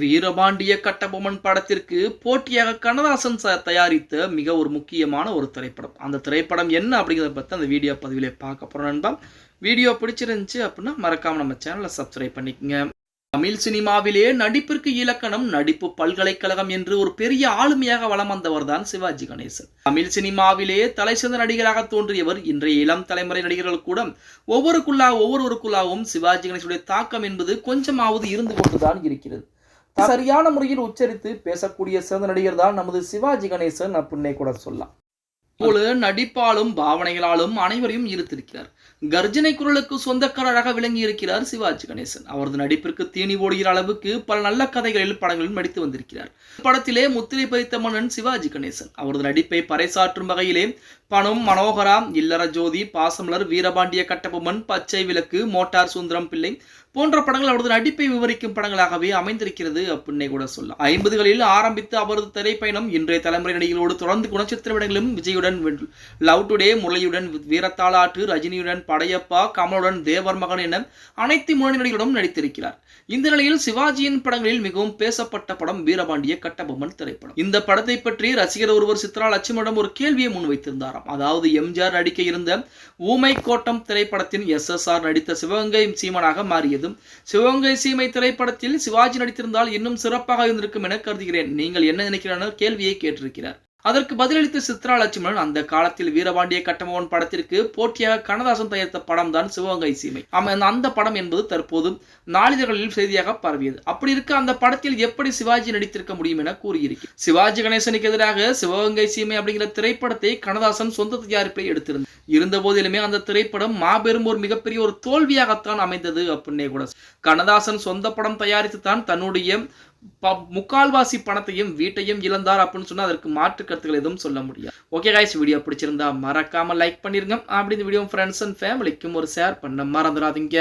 வீரபாண்டிய கட்டபொம்மன் படத்திற்கு போட்டியாக கண்ணதாசன் சார் தயாரித்த மிக ஒரு முக்கியமான ஒரு திரைப்படம். அந்த திரைப்படம் என்ன அப்படிங்கிறத பற்றி அந்த வீடியோ பதிவிலே பார்க்க போகிறோம் நண்பா. வீடியோ பிடிச்சிருந்துச்சு அப்படின்னா மறக்காமல் நம்ம சேனலை சப்ஸ்கிரைப் பண்ணிக்கங்க. தமிழ் சினிமாவிலே நடிப்பிற்கு இலக்கணம் நடிப்பு பல்கலைக்கழகம் என்று ஒரு பெரிய ஆளுமையாக வளம் வந்தவர் தான் சிவாஜி கணேசன். தமிழ் சினிமாவிலே தலை சிறந்த நடிகராக தோன்றியவர் இன்றைய இளம் தலைமுறை நடிகர்கள் கூட ஒவ்வொருக்குள்ளா ஒவ்வொருவருக்குள்ளாகவும் சிவாஜி கணேசனுடைய தாக்கம் என்பது கொஞ்சமாவது இருந்து கொண்டுதான் இருக்கிறது. சரியான முறையில் உச்சரித்து பேசக்கூடிய சிறந்த நடிகர் தான் நமது சிவாஜி கணேசன் அப்படின்னே கூட சொல்லலாம். போல நடிப்பாலும் பாவனைகளாலும் அனைவரையும் ஈர்த்திருக்கிறார். கர்ஜனை குரலுக்கு சொந்தக்காரராக விளங்கி இருக்கிறார் சிவாஜி கணேசன். அவரது நடிப்பிற்கு தீனி ஓடுகிற அளவுக்கு பல நல்ல கதைகளில் படங்களில் நடித்து வந்திருக்கிறார். படத்திலே முத்திரை பதித்த மன்னன் சிவாஜி கணேசன். அவரது நடிப்பை பறைசாற்றும் வகையிலே பணம் மனோகரா இல்லற ஜோதி பாசமலர் வீரபாண்டிய கட்டபொம்மன் பச்சை விளக்கு மோட்டார் சுந்தரம் பிள்ளை போன்ற படங்கள் அவரது நடிப்பை விவரிக்கும் படங்களாகவே அமைந்திருக்கிறது அப்படின்னே கூட சொல்லலாம். ஐம்பதுகளில் ஆரம்பித்து அவரது திரைப்பயணம் இன்றைய தலைமுறை நடிகளோடு தொடர்ந்து குணச்சித்திர விடங்களும் விஜயுடன் வென்று- லவ் டுடே முரளியுடன் வீரத்தாளாற்று ரஜினியுடன் படையப்பா கமலுடன் தேவர் மகன் என அனைத்து முன்னணி நடிகர்களும் நடித்திருக்கிறார். இந்த நிலையில் சிவாஜியின் படங்களில் மிகவும் பேசப்பட்ட படம் வீரபாண்டிய கட்டபொம்மன் திரைப்படம். இந்த படத்தை பற்றி ரசிகர் ஒருவர் சித்ரா லட்சுமணிடம் ஒரு கேள்வியை முன்வைத்திருந்தாராம். அதாவது எம்ஜிஆர் நடிக்க இருந்த ஊமை கோட்டம் திரைப்படத்தின் எஸ் எஸ் ஆர் நடித்த சிவகங்கை சீமனாக மாறியதும் சிவகங்கை சீமை திரைப்படத்தில் சிவாஜி நடித்திருந்தால் இன்னும் சிறப்பாக இருந்திருக்கும் என கருதுகிறேன். நீங்கள் என்ன நினைக்கிறீர்கள்? கேள்வியை கேட்டிருக்கிறார். அதற்கு பதிலளித்த சித்ரா லட்சுமணன் அந்த காலத்தில் வீரபாண்டிய கட்டமோகன் படத்திற்கு போட்டியாக கண்ணதாசன் தயாரித்த படம் தான் சிவகங்கை சீமை. அந்த- படம் என்பது தற்போது நாளிதழ்களில் செய்தியாக பரவியது. அப்படி இருக்க அந்த படத்தில் எப்படி சிவாஜி நடித்திருக்க முடியும் என கூறியிருக்கிறார். சிவாஜி கணேசனுக்கு எதிராக சிவகங்கை சீமை அப்படிங்கிற திரைப்படத்தை கண்ணதாசன் சொந்த தயாரிப்பில் எடுத்திருந்தார். இருந்த போதிலுமே அந்த திரைப்படம் மாபெரும் ஒரு மிகப்பெரிய ஒரு தோல்வியாகத்தான் அமைந்தது அப்படின்னே கூட கண்ணதாசன் சொந்த படம் தயாரித்து தான் தன்னுடைய முக்கால்வாசி பணத்தையும் வீட்டையும் இழந்தார் அப்படின்னு சொன்னா அதற்கு மாற்று கருத்துக்கள் எதுவும் சொல்ல முடியாது. ஓகே காய்ஸ் வீடியோ பிடிச்சிருந்தா மறக்காம லைக் பண்ணிருங்க. அப்படி இந்த வீடியோ ஃப்ரெண்ட்ஸ் அண்ட் ஃபேமிலிக்கும் ஒரு ஷேர் பண்ண மறந்துடாதீங்க.